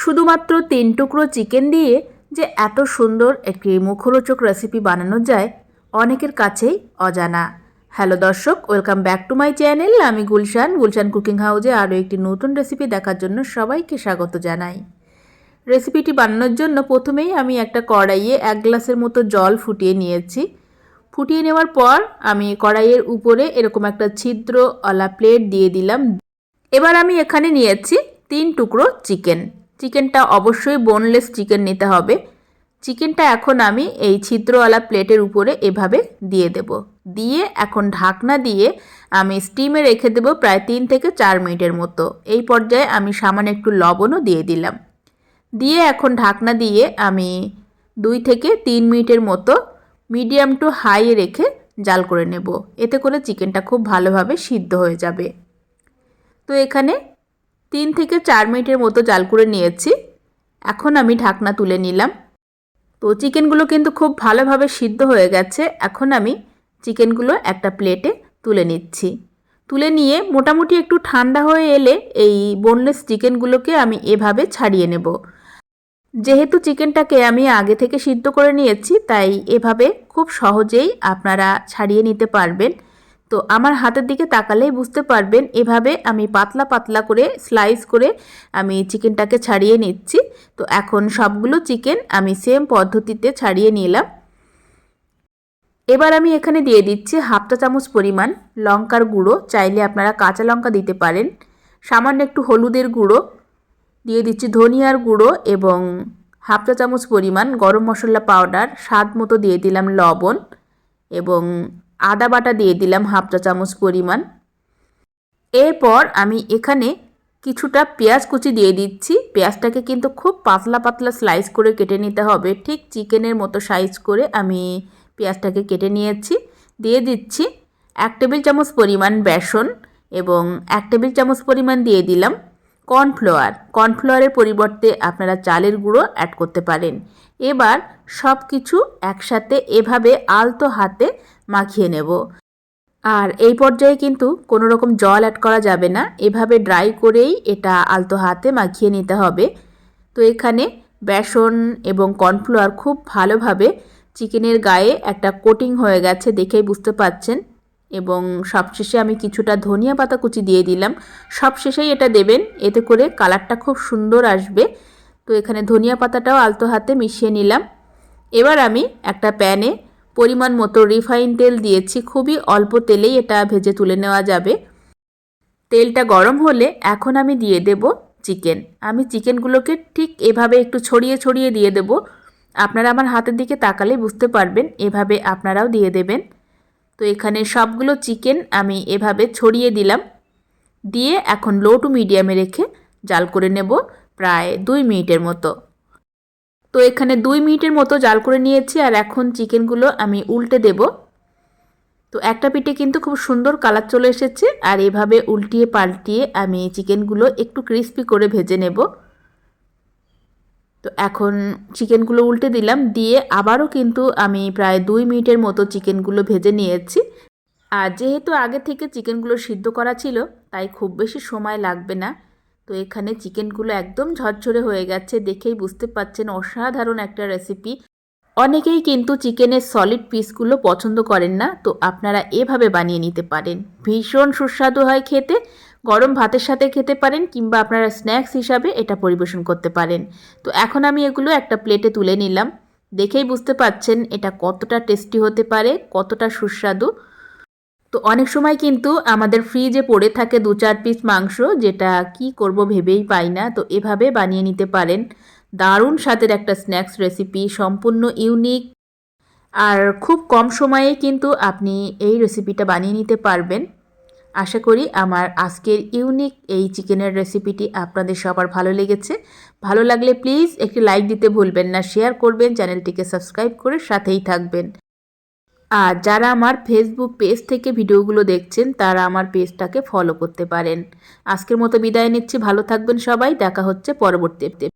শুধুমাত্র তিন টুকরো চিকেন দিয়ে যে এত সুন্দর একটি মুখরোচক রেসিপি বানানো যায়, অনেকের কাছেই অজানা। হ্যালো দর্শক welcome back to my channel আমি গুলশান গুলশান কুকিং হাউজে আরও একটি নতুন রেসিপি দেখার জন্য সবাইকে স্বাগত জানাই। রেসিপিটি বানানোর জন্য প্রথমেই আমি একটা কড়াইয়ে এক গ্লাসের মতো জল ফুটিয়ে নিয়েছি। ফুটিয়ে নেওয়ার পর আমি কড়াইয়ের উপরে এরকম একটা ছিদ্রওয়ালা প্লেট দিয়ে দিলাম। এবার আমি এখানে নিয়েছি তিন টুকরো চিকেন চিকেনটা অবশ্যই বোনলেস চিকেন নিতে হবে। চিকেনটা এখন আমি এই ছিদ্রওয়ালা প্লেটের উপরে এভাবে দিয়ে দেব। দিয়ে এখন ঢাকনা দিয়ে আমি স্টিমে রেখে দেব প্রায় তিন থেকে চার মিনিটের মতো। এই পর্যায়ে আমি সামান্য একটু লবণও দিয়ে দিলাম। দিয়ে এখন ঢাকনা দিয়ে আমি দুই থেকে তিন মিনিটের মতো মিডিয়াম টু হাইয়ে রেখে জাল করে নেব। এতে করে চিকেনটা খুব ভালোভাবে সিদ্ধ হয়ে যাবে। তো এখানে তিন থেকে চার মিনিটের মতো জাল করে নিয়েছি। এখন আমি ঢাকনা তুলে নিলাম। তো চিকেনগুলো কিন্তু খুব ভালোভাবে সিদ্ধ হয়ে গেছে। এখন আমি চিকেনগুলো একটা প্লেটে তুলে নিচ্ছি। তুলে নিয়ে মোটামুটি একটু ঠান্ডা হয়ে এলে এই বোনলেস চিকেনগুলোকে আমি এভাবে ছাড়িয়ে নেব। যেহেতু চিকেনটাকে আমি আগে থেকে সিদ্ধ করে নিয়েছি, তাই এভাবে খুব সহজেই আপনারা ছাড়িয়ে নিতে পারবেন। তো আমার হাতের দিকে তাকালেই বুঝতে পারবেন, এভাবে আমি পাতলা পাতলা করে স্লাইস করে আমি চিকেনটাকে ছাড়িয়ে নিচ্ছি। তো এখন সবগুলো চিকেন আমি সেম পদ্ধতিতে ছাড়িয়ে নিলাম। এবার আমি এখানে দিয়ে দিচ্ছি হাফটা চামচ পরিমাণ লঙ্কার গুঁড়ো, চাইলে আপনারা কাঁচা লঙ্কা দিতে পারেন। সামান্য একটু হলুদের গুঁড়ো, দিয়ে দিচ্ছি ধনিয়ার গুঁড়ো এবং হাফটা চামচ পরিমাণ গরম মশলা পাউডার, স্বাদ মতো দিয়ে দিলাম লবণ এবং আদা বাটা দিয়ে দিলাম হাফ চা চামচ পরিমাণ। এরপর আমি এখানে কিছুটা পেঁয়াজ কুচি দিয়ে দিচ্ছি। পেঁয়াজটাকে কিন্তু খুব পাতলা পাতলা স্লাইস করে কেটে নিতে হবে। ঠিক চিকেনের মতো সাইজ করে আমি পেঁয়াজটাকে কেটে নিয়েছি। দিয়ে দিচ্ছি এক টেবিল চামচ পরিমাণ বেসন এবং এক টেবিল চামচ পরিমাণ দিয়ে দিলাম কর্নফ্লাওয়ার কর্নফ্লাওয়ারের পরিবর্তে আপনারা চালের গুঁড়ো অ্যাড করতে পারেন। এবার সব কিছু একসাথে এভাবে আলতো হাতে মাখিয়ে নেব। আর এই পর্যায়ে কিন্তু কোনো রকম জল অ্যাড করা যাবে না। এভাবে ড্রাই করেই এটা আলতো হাতে মাখিয়ে নিতে হবে। তো এখানে বেসন এবং কর্নফ্লাওয়ার খুব ভালোভাবে চিকেনের গায়ে একটা কোটিং হয়ে গেছে দেখেই বুঝতে পাচ্ছেন। এবং সবশেষে আমি কিছুটা ধনিয়া পাতা কুচি দিয়ে দিলাম। সবশেষেই এটা দেবেন, এতে করে কালারটা খুব সুন্দর আসবে। তো এখানে ধনিয়া পাতাটাও আলতো হাতে মিশিয়ে নিলাম। এবার আমি একটা প্যানে পরিমাণ মতো রিফাইন তেল দিয়েছি, খুবই অল্প তেলেই এটা ভেজে তুলে নেওয়া যাবে। তেলটা গরম হলে এখন আমি দিয়ে দেব চিকেন। আমি চিকেনগুলোকে ঠিক এভাবে একটু ছড়িয়ে ছড়িয়ে দিয়ে দেব। আপনারা আমার হাতের দিকে তাকালে বুঝতে পারবেন, এভাবে আপনারাও দিয়ে দেবেন। তো এখানে সবগুলো চিকেন আমি এভাবে ছড়িয়ে দিলাম। দিয়ে এখন লো টু মিডিয়ামে রেখে জাল করে নেব প্রায় দুই মিনিটের মতো। তো এখানে দুই মিনিটের মতো জাল করে নিয়েছি আর এখন চিকেনগুলো আমি উল্টে দেব। তো একটা পিঠে কিন্তু খুব সুন্দর কালার চলে এসেছে আর এভাবে উল্টিয়ে পাল্টিয়ে আমি চিকেনগুলো একটু ক্রিস্পি করে ভেজে নেব। তো এখন চিকেনগুলো উল্টে দিলাম, দিয়ে আবারও কিন্তু আমি প্রায় দুই মিনিটের মতো চিকেনগুলো ভেজে নিয়েছি। আর যেহেতু আগে থেকে চিকেনগুলো সিদ্ধ করা ছিল, তাই খুব বেশি সময় লাগবে না। তো এখানে চিকেনগুলো একদম ঝরঝরে হয়ে গেছে, দেখেই বুঝতে পাচ্ছেন অসাধারণ একটা রেসিপি। অনেকেই কিন্তু চিকেনের সলিড পিসগুলো পছন্দ করেন না, তো আপনারা এভাবে বানিয়ে নিতে পারেন। ভীষণ সুস্বাদু হয় খেতে। গরম ভাতের সাথে খেতে পারেন কিংবা আপনারা স্ন্যাক্স হিসাবে এটা পরিবেশন করতে পারেন। তো এখন আমি এগুলো একটা প্লেটে তুলে নিলাম। দেখেই বুঝতে পাচ্ছেন এটা কতটা টেস্টি হতে পারে, কতটা সুস্বাদু। তো অনেক সময় কিন্তু আমাদের ফ্রিজে পড়ে থাকে দু চার পিস মাংস যেটা কি করব ভেবেই পাই না। তো এভাবে বানিয়ে নিতে পারেন। দারুণ স্বাদের একটা স্ন্যাক্স রেসিপি, সম্পূর্ণ ইউনিক। আর খুব কম সময়ে কিন্তু আপনি এই রেসিপিটা বানিয়ে নিতে পারবেন। আশা করি আমার আজকের ইউনিক এই চিকেনের রেসিপিটি আপনাদের সবার ভালো লেগেছে। ভালো লাগলে প্লিজ একটি লাইক দিতে ভুলবেন না, শেয়ার করবেন, চ্যানেলটিকে সাবস্ক্রাইব করে সাথেই থাকবেন। আর যারা আমার ফেসবুক পেজ থেকে ভিডিওগুলো দেখছেন, তারা আমার পেজটাকে ফলো করতে পারেন। আজকের মতো বিদায় নিচ্ছি, ভালো থাকবেন সবাই, দেখা হচ্ছে পরবর্তী